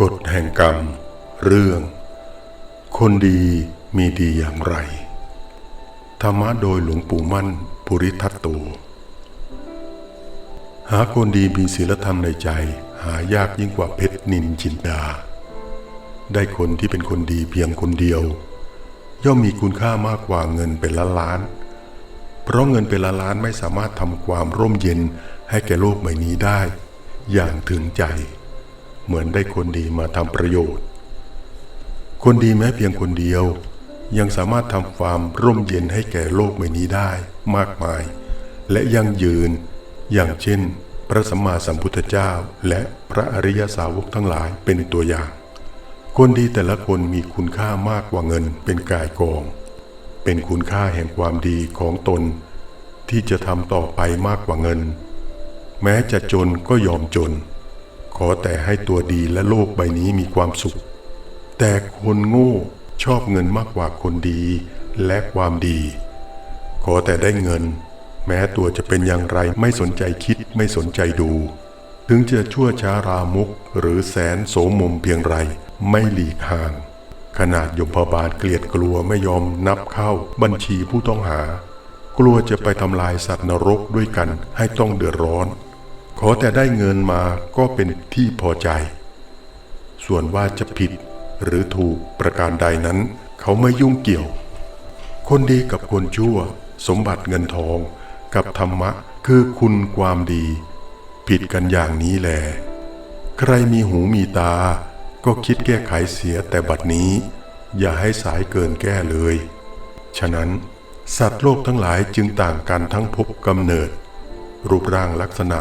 กฎแห่งกรรม เรื่อง คนดีมีดีอย่างไร ธรรมะโดยหลวงปู่มั่นปุริทัตโต หาคนดีมีศีลธรรมในใจ หายากยิ่งกว่าเพชรนินจินดา ได้คนที่เป็นคนดีเพียงคนเดียว ย่อมมีคุณค่ามากกว่าเงินเป็นล้านล้าน เพราะเงินเป็นล้านล้านไม่สามารถทำความร่มเย็นให้แก่โลกใบนี้ได้ อย่างถึงใจ เหมือนได้คนดีมาทำประโยชน์ คนดีแม้เพียงคนเดียว ยังสามารถทำความร่มเย็นให้แก่โลกใบนี้ได้มากมาย และยังยืน อย่างเช่น พระสัมมาสัมพุทธเจ้า และพระอริยสาวกทั้งหลายเป็นตัวอย่าง คนดีแต่ละคนมีคุณค่ามากกว่าเงินเป็นกายกอง เป็นคุณค่าแห่งความดีของตน ที่จะทำต่อไปมากกว่าเงิน แม้จะจนก็ยอมจน ขอแต่ให้ตัวดีและโลกใบนี้มีความสุข แต่คนโง่ชอบเงินมากกว่าคนดีและความดี ขอแต่ได้เงิน แม้ตัวจะเป็นอย่างไรไม่สนใจคิดไม่สนใจดู ถึงจะชั่วช้ารามุกหรือแสนโสมมเพียงไรไม่หลีกห่าง ขนาดยมพบาลเกลียดกลัวไม่ยอมนับเข้าบัญชีผู้ต้องหา กลัวจะไปทำลายสัตว์นรกด้วยกันให้ต้องเดือดร้อน ขอแต่ได้เงินมาก็เป็นที่พอใจ ส่วนว่าจะผิดหรือถูกประการใดนั้น เขาไม่ยุ่งเกี่ยว คนดีกับคนชั่ว สมบัติเงินทองกับธรรมะคือคุณความดี ผิดกันอย่างนี้แหลใครมีหูมีตา ก็คิดแก้ไขเสียแต่บัดนี้ อย่าให้สายเกินแก้เลย ฉะนั้น สัตว์โลกทั้งหลายจึงต่างกันทั้งภพกำเนิด รูปร่างลักษณะ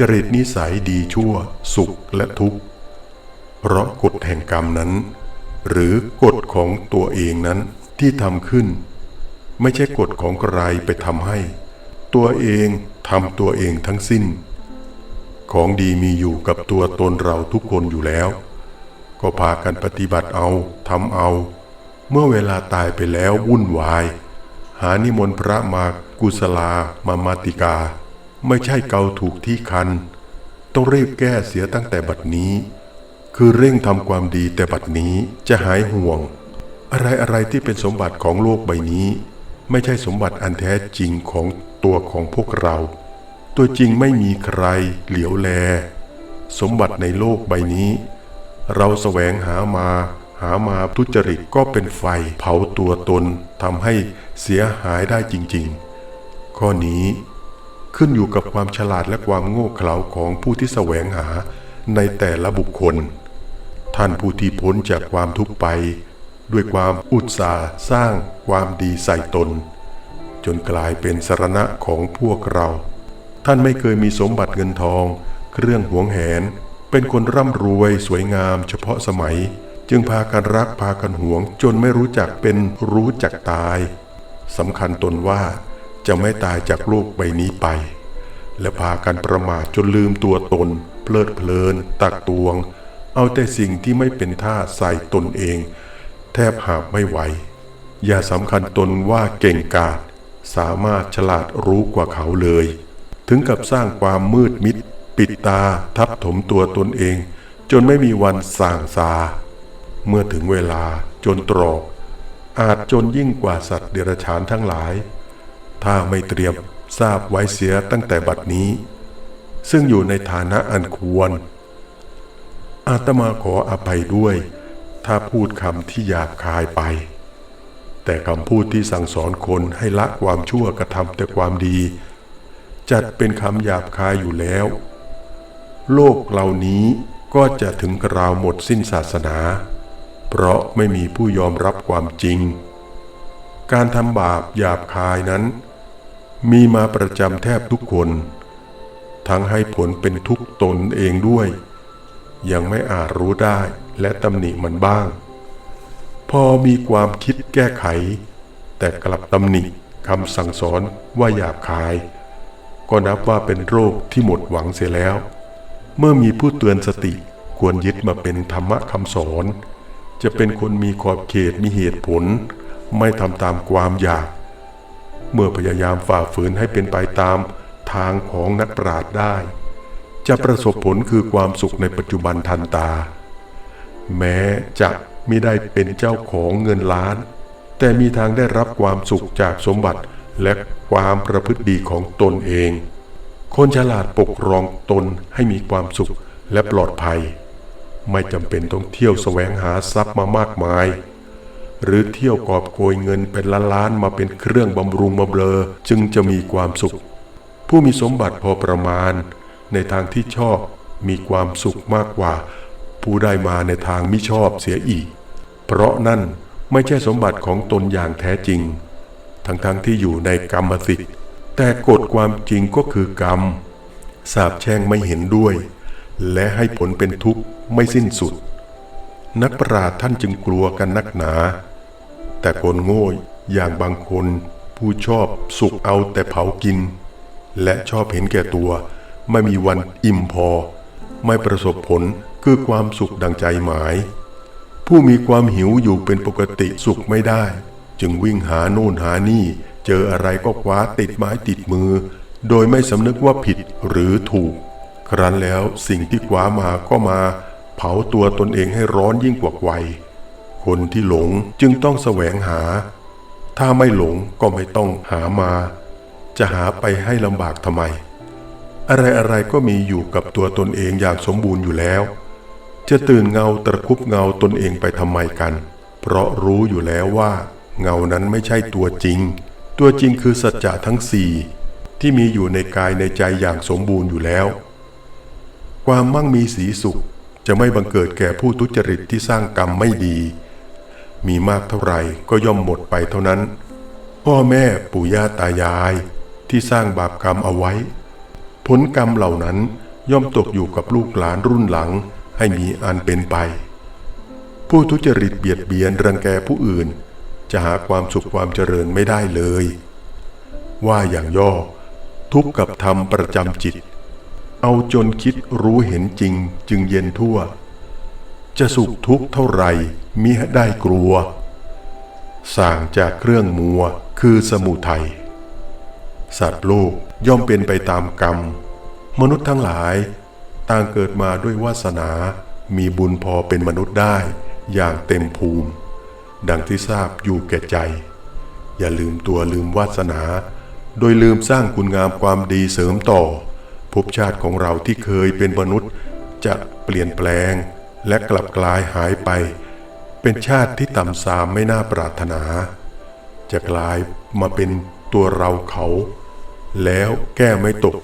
จริตนิสัยดีชั่ว สุขและทุกข์เพราะกฎแห่งกรรมนั้น หรือกฎของตัวเองนั้นที่ทำขึ้น ไม่ใช่กฎของใครไปทำให้ ตัวเองทำตัวเองทั้งสิ้น ของดีมีอยู่กับตัวตนเราทุกคนอยู่แล้ว ก็พากันปฏิบัติเอาทำเอา เมื่อเวลาตายไปแล้ววุ่นวาย หานิมนต์พระมากุศลามามาติกา ไม่ใช่เกาถูกที่คัน ต้องรีบแก้เสียตั้งแต่บัดนี้ คือเร่งทำความดีแต่บัดนี้จะหายห่วง อะไรอะไรที่เป็นสมบัติของโลกใบนี้ ไม่ใช่สมบัติอันแท้จริงของตัวของพวกเรา ตัวจริงไม่มีใครเหลียวแล สมบัติในโลกใบนี้ เราแสวงหามาหามาทุจริตก็เป็นไฟเผาตัวตนทำให้เสียหายได้จริง ๆ ข้อนี้ ขึ้นอยู่กับความฉลาดและความโง่เขลาของผู้ที่แสวงหาในแต่ละบุคคล ท่านผู้ที่พ้นจากความทุกข์ไป ด้วยความอุตสาห์สร้างความดีใส่ตน จนกลายเป็นสรณะของพวกเรา ท่านไม่เคยมีสมบัติเงินทอง เครื่องหวงแหน เป็นคนร่ำรวยสวยงามเฉพาะสมัย จึงพากันรักพากันหวง จนไม่รู้จักเป็นรู้จักตายสำคัญตนว่า จะไม่ตายจากโลกใบนี้ไป และพากันประมาทจนลืมตัวตน เพลิดเพลิน ตักตวง เอาแต่สิ่งที่ไม่เป็นท่าใส่ตนเอง แทบหาไม่ไหว อย่าสำคัญตนว่าเก่งกาจสามารถฉลาดรู้กว่าเขาเลย ถึงกับสร้างความมืดมิด ปิดตาทับถมตัวตนเอง จนไม่มีวันส่างซา เมื่อถึงเวลาจนตรอกอาจจนยิ่งกว่าสัตว์เดรัจฉานทั้งหลาย ถ้าไม่เตรียมทราบไว้เสียตั้งแต่บัดนี้ ซึ่งอยู่ในฐานะอันควร อาตมาขออภัยด้วย ถ้าพูดคำที่หยาบคายไป แต่คำพูดที่สั่งสอนคนให้ละความชั่วกระทำแต่ความดี จัดเป็นคำหยาบคายอยู่แล้ว โลกเหล่านี้ก็จะถึงกราวหมดสิ้นศาสนา เพราะไม่มีผู้ยอมรับความจริง การทำบาปหยาบคายนั้น มีมาประจำแทบทุกคน ทั้งให้ผลเป็นทุกตนเองด้วย ยังไม่อาจรู้ได้และตำหนิมันบ้าง พอมีความคิดแก้ไข แต่กลับตำหนิคำสั่งสอนว่าหยาบคาย ก็นับว่าเป็นโรคที่หมดหวังเสียแล้ว เมื่อมีผู้เตือนสติควรยึดมาเป็นธรรมะคำสอน จะเป็นคนมีขอบเขตมีเหตุผล ไม่ทำตามความอยาก เมื่อพยายามฝ่าฝืนให้เป็นไปตามทางของนักปราชญ์ได้ จะประสบผลคือความสุขในปัจจุบันทันตา แม้จะไม่ได้เป็นเจ้าของเงินล้าน แต่มีทางได้รับความสุขจากสมบัติและความประพฤติดีของตนเอง คนฉลาดปกครองตนให้มีความสุขและปลอดภัย ไม่จำเป็นต้องเที่ยวแสวงหาทรัพย์มามากมาย หรือเที่ยวกอบโกยเงินเป็นล้านๆมาเป็นเครื่องบำรุงบำเรอจึงจะมีความสุข ผู้มีสมบัติพอประมาณ ในทางที่ชอบมีความสุขมากกว่า ผู้ได้มาในทางมิชอบเสียอีก เพราะนั่นไม่ใช่สมบัติของตนอย่างแท้จริง ทั้งๆทที่อยู่ในกรรมสิทธิ์แต่กฎความจริงก็คือกรรมสาบแช่งไม่เห็นด้วย และให้ผลเป็นทุกข์ไม่สิ้นสุด นักปราชญ์ท่านจึงกลัวกันนักหนา แต่คนโง่อย่างบางคนผู้ชอบสุขเอาแต่เผากิน และชอบเห็นแก่ตัว ไม่มีวันอิ่มพอ ไม่ประสบผลคือความสุขดังใจหมาย ผู้มีความหิวอยู่เป็นปกติสุขไม่ได้ จึงวิ่งหาโน่นหานี่ เจออะไรก็คว้าติดไม้ติดมือ โดยไม่สำนึกว่าผิดหรือถูก ครั้นแล้วสิ่งที่คว้ามาก็มา เผาตัวตนเองให้ร้อนยิ่งกว่าไฟคนที่หลงจึงต้องแสวงหา ถ้าไม่หลงก็ไม่ต้องหามา จะหาไปให้ลำบากทำไมอะไรอะไรๆก็มีอยู่กับตัวตนเองอย่างสมบูรณ์อยู่แล้ว จะตื่นเงาตะคุบเงาตนเองไปทำไมกัน เพราะรู้อยู่แล้วว่า เงานั้นไม่ใช่ตัวจริง ตัวจริงคือสัจจะทั้งสี่ที่มีอยู่ในกายในใจอย่างสมบูรณ์อยู่แล้ว ความมั่งมีสีสุข จะไม่บังเกิดแก่ผู้ทุจริตที่สร้างกรรมไม่ดี มีมากเท่าไหร่ก็ย่อมหมดไปเท่านั้น พ่อแม่ปู่ย่าตายายที่สร้างบาปกรรมเอาไว้ ผลกรรมเหล่านั้นย่อมตกอยู่กับลูกหลานรุ่นหลังให้มีอันเป็นไป ผู้ทุจริตเบียดเบียนรังแกผู้อื่น จะหาความสุขความเจริญไม่ได้เลย ว่าอย่างย่อทุกข์กับธรรมประจำจิต เอาจนคิดรู้เห็นจริงจึงเย็นทั่ว จะสุขทุกข์เท่าไรมิได้กลัวสางจากเครื่องมัวคือสมุทัยสัตว์โลกย่อมเป็นไปตามกรรม มนุษย์ทั้งหลาย ต่างเกิดมาด้วยวาสนา มีบุญพอเป็นมนุษย์ได้อย่างเต็มภูมิ ดังที่ทราบอยู่แก่ใจ อย่าลืมตัวลืมวาสนา โดยลืมสร้างคุณงามความดีเสริมต่อ ภพชาติของเราที่เคยเป็นมนุษย์จะเปลี่ยนแปลงและกลับกลายหายไป เป็นชาติที่ต่ำสามไม่น่าปรารถนา จะกลายมาเป็นตัวเราเขา แล้วแก้ไม่ตก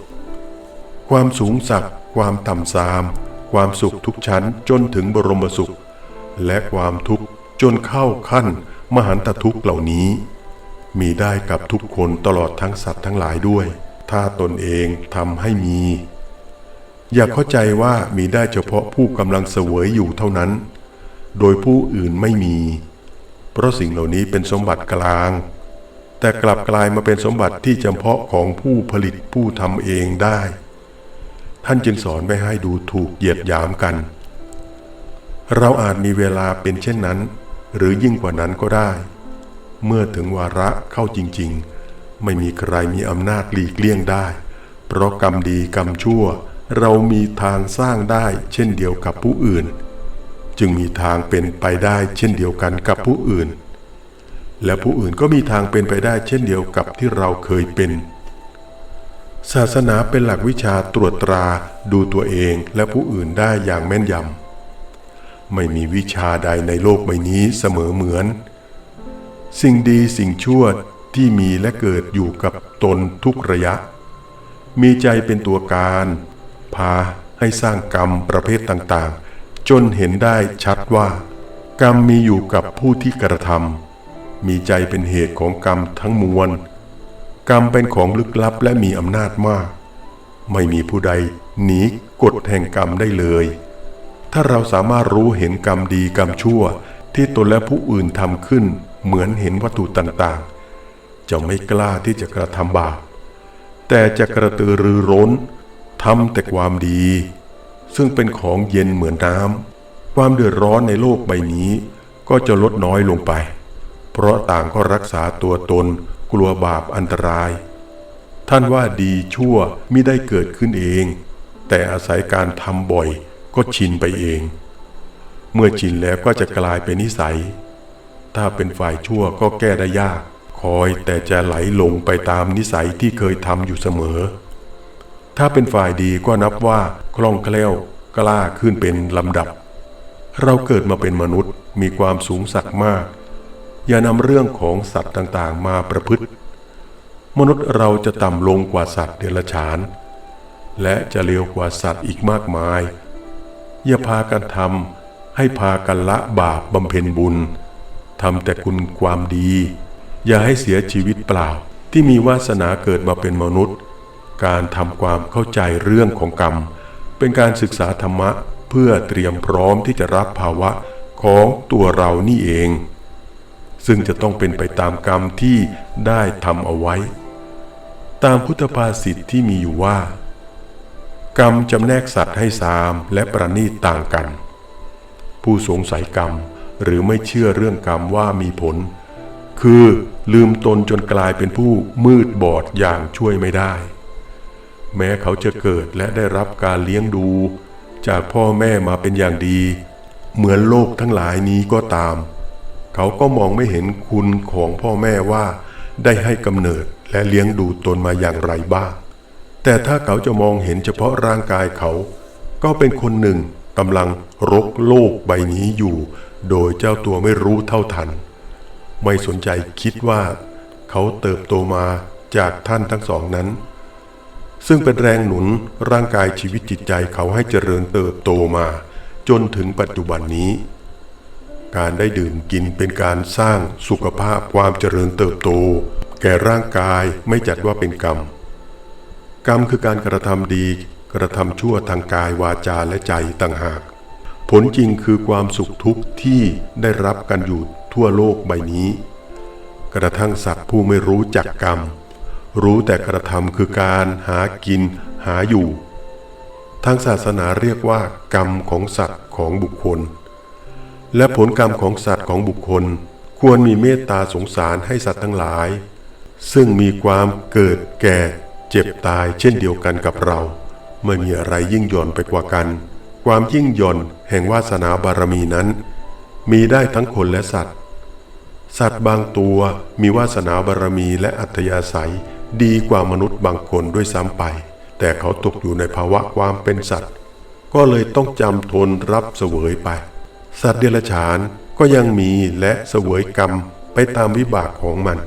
ความสูงสักความต่ำซาม ความสุขทุกชั้นจนถึงบรมสุข และความทุกข์จนเข้าขั้นมหันตทุกข์เหล่านี้ มีได้กับทุกคนตลอดทั้งสัตว์ทั้งหลายด้วย ถ้าตนเองทำให้มี อย่าเข้าใจว่ามีได้เฉพาะผู้กำลังเสวยอยู่เท่านั้น โดยผู้อื่นไม่มี เพราะสิ่งเหล่านี้เป็นสมบัติกลาง แต่กลับกลายมาเป็นสมบัติที่จำเพาะของผู้ผลิตผู้ทำเองได้ ท่านจึงสอนไม่ให้ดูถูกเหยียดหยามกัน เราอาจมีเวลาเป็นเช่นนั้น หรือยิ่งกว่านั้นก็ได้ เมื่อถึงวาระเข้าจริง ๆ ไม่มีใครมีอำนาจหลีกเลี่ยงได้ เพราะกรรมดีกรรมชั่ว เรามีทางสร้างได้เช่นเดียวกับผู้อื่น จึงมีทางเป็นไปได้เช่นเดียวกันกับผู้อื่น และผู้อื่นก็มีทางเป็นไปได้เช่นเดียวกับที่เราเคยเป็น ศาสนาเป็นหลักวิชาตรวจตราดูตัวเองและผู้อื่นได้อย่างแม่นยำไม่มีวิชาใดในโลกใบนี้เสมอเหมือน สิ่งดีสิ่งชั่ว ที่มีและเกิดอยู่กับตนทุกระยะ มีใจเป็นตัวการ พาให้สร้างกรรมประเภทต่างๆ จนเห็นได้ชัดว่า กรรมมีอยู่กับผู้ที่กระทำมีใจเป็นเหตุของกรรมทั้งมวล กรรมเป็นของลึกลับและมีอำนาจมาก ไม่มีผู้ใดหนีกฎแห่งกรรมได้เลย ถ้าเราสามารถรู้เห็นกรรมดีกรรมชั่วที่ตนและผู้อื่นทำขึ้นเหมือนเห็นวัตถุต่างๆ จะไม่กล้าที่จะกระทำบาปแต่จะกระตือรือร้นทำแต่ความดี ซึ่งเป็นของเย็นเหมือนน้ำความเดือดร้อนในโลกใบนี้ ก็จะลดน้อยลงไป เพราะต่างก็รักษาตัวตนกลัวบาปอันตราย ท่านว่าดีชั่วมิได้เกิดขึ้นเอง แต่อาศัยการทำบ่อยก็ชินไปเอง เมื่อชินแล้วก็จะกลายเป็นนิสัย ถ้าเป็นฝ่ายชั่วก็แก้ได้ยาก อยแต่จะไหลหลงไปตามนิสัยที่เคยทำอยู่เสมอ ถ้าเป็นฝ่ายดีก็นับว่าคล่องแคล่วกล้าขึ้นเป็นลำดับ เราเกิดมาเป็นมนุษย์มีความสูงสักมาก อย่านำเรื่องของสัตว์ต่างๆ มาประพฤติ มนุษย์เราจะต่ำลงกว่าสัตว์เดรัจฉาน และจะเลวกว่าสัตว์อีกมากมาย อย่าพากันทำให้พากันละบาปบำเพ็ญบุญทำแต่คุณความดี อย่าให้เสียชีวิตเปล่า ที่มีวาสนาเกิดมาเป็นมนุษย์ การทำความเข้าใจเรื่องของกรรม เป็นการศึกษาธรรมะเพื่อเตรียมพร้อมที่จะรับภาวะของตัวเรานี่เอง ซึ่งจะต้องเป็นไปตามกรรมที่ได้ทำเอาไว้ ตามพุทธภาษิตที่มีอยู่ว่า กรรมจำแนกสัตว์ให้สามและประณีตต่างกัน ผู้สงสัยกรรมหรือไม่เชื่อเรื่องกรรมว่ามีผล คือ ลืมตนจนกลายเป็นผู้มืดบอดอย่างช่วยไม่ได้ แม้เขาจะเกิดและได้รับการเลี้ยงดู จากพ่อแม่มาเป็นอย่างดี เหมือนโลกทั้งหลายนี้ก็ตาม เขาก็มองไม่เห็นคุณของพ่อแม่ว่า ได้ให้กำเนิดและเลี้ยงดูตนมาอย่างไรบ้าง แต่ถ้าเขาจะมองเห็นเฉพาะร่างกายเขา ก็เป็นคนหนึ่งกำลังรกโลกใบนี้อยู่ โดยเจ้าตัวไม่รู้เท่าทัน ไม่สนใจคิดว่า เขาเติบโตมาจากท่านทั้งสองนั้น ซึ่งเป็นแรงหนุนร่างกายชีวิตจิตใจเขาให้เจริญเติบโตมา จนถึงปัจจุบันนี้ การได้ดื่มกินเป็นการสร้างสุขภาพความเจริญเติบโต แก่ร่างกายไม่จัดว่าเป็นกรรม กรรมคือการกระทำดีกระทำชั่วทางกายวาจาและใจต่างหาก ผลจริงคือความสุขทุกข์ที่ได้รับกันอยู่ ทั่วโลกใบนี้ กระทั่งสัตว์ผู้ไม่รู้จักกรรม รู้แต่กระทำคือการหากินหาอยู่ ทางศาสนาเรียกว่า กรรมของสัตว์ของบุคคล และผลกรรมของสัตว์ของบุคคล ควรมีเมตตาสงสารให้สัตว์ทั้งหลาย ซึ่งมีความเกิดแก่เจ็บตายเช่นเดียวกันกับเรา ไม่มีอะไรยิ่งหย่อนไปกว่ากันความยิ่งหย่อนแห่งวาสนาบารมีนั้น มีได้ทั้งคนและสัตว์ สัตว์บางตัวมีวาสนาบารมีและอัธยาศัย ดีกว่ามนุษย์บางคนด้วยซ้ำไป แต่เขาตกอยู่ในภาวะความเป็นสัตว์ ก็เลยต้องจำทนรับเสวยไป สัตว์เดรัจฉานก็ยังมีและเสวยกรรมไปตามวิบากของมัน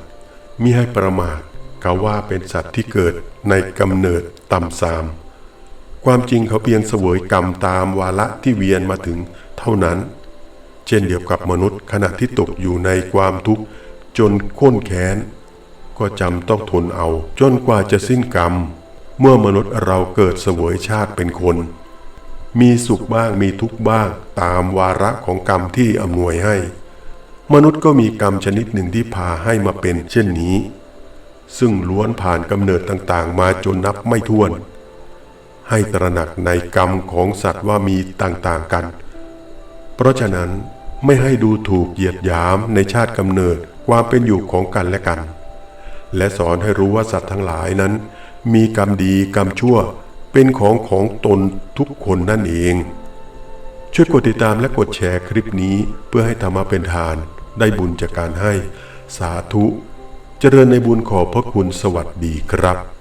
มิให้ประมาทเขาว่าเป็นสัตว์ที่เกิดในกำเนิดต่ำซาม ความจริงเขาเพียงเสวยกรรมตามวาระที่เวียนมาถึงเท่านั้น เช่นเดียวกับมนุษย์ขณะที่ตกอยู่ในความทุกข์จนข้นแค้น ก็จำต้องทนเอา จนกว่าจะสิ้นกรรม เมื่อมนุษย์เราเกิดเสวยชาติเป็นคน มีสุขบ้างมีทุกข์บ้างตามวาระของกรรมที่อำนวยให้ มนุษย์ก็มีกรรมชนิดหนึ่งที่พาให้มาเป็น เช่นนี้ ซึ่งล้วนผ่านกำเนิดต่างๆ มาจนนับไม่ถ้วน ให้ตระหนักในกรรมของสัตว์ว่ามีต่างๆกัน เพราะฉะนั้น ไม่ให้ดูถูกเหยียดหยามในชาติกำเนิดความเป็นอยู่ของกันและกัน และสอนให้รู้ว่าสัตว์ทั้งหลายนั้น มีกรรมดีกรรมชั่วเป็นของของตนทุกคนนั่นเอง ช่วยกดติดตามและกดแชร์คลิปนี้เพื่อให้ธรรมะเป็นทาน ได้บุญจากการให้ สาธุ เจริญในบุญขอบพระคุณสวัสดีครับ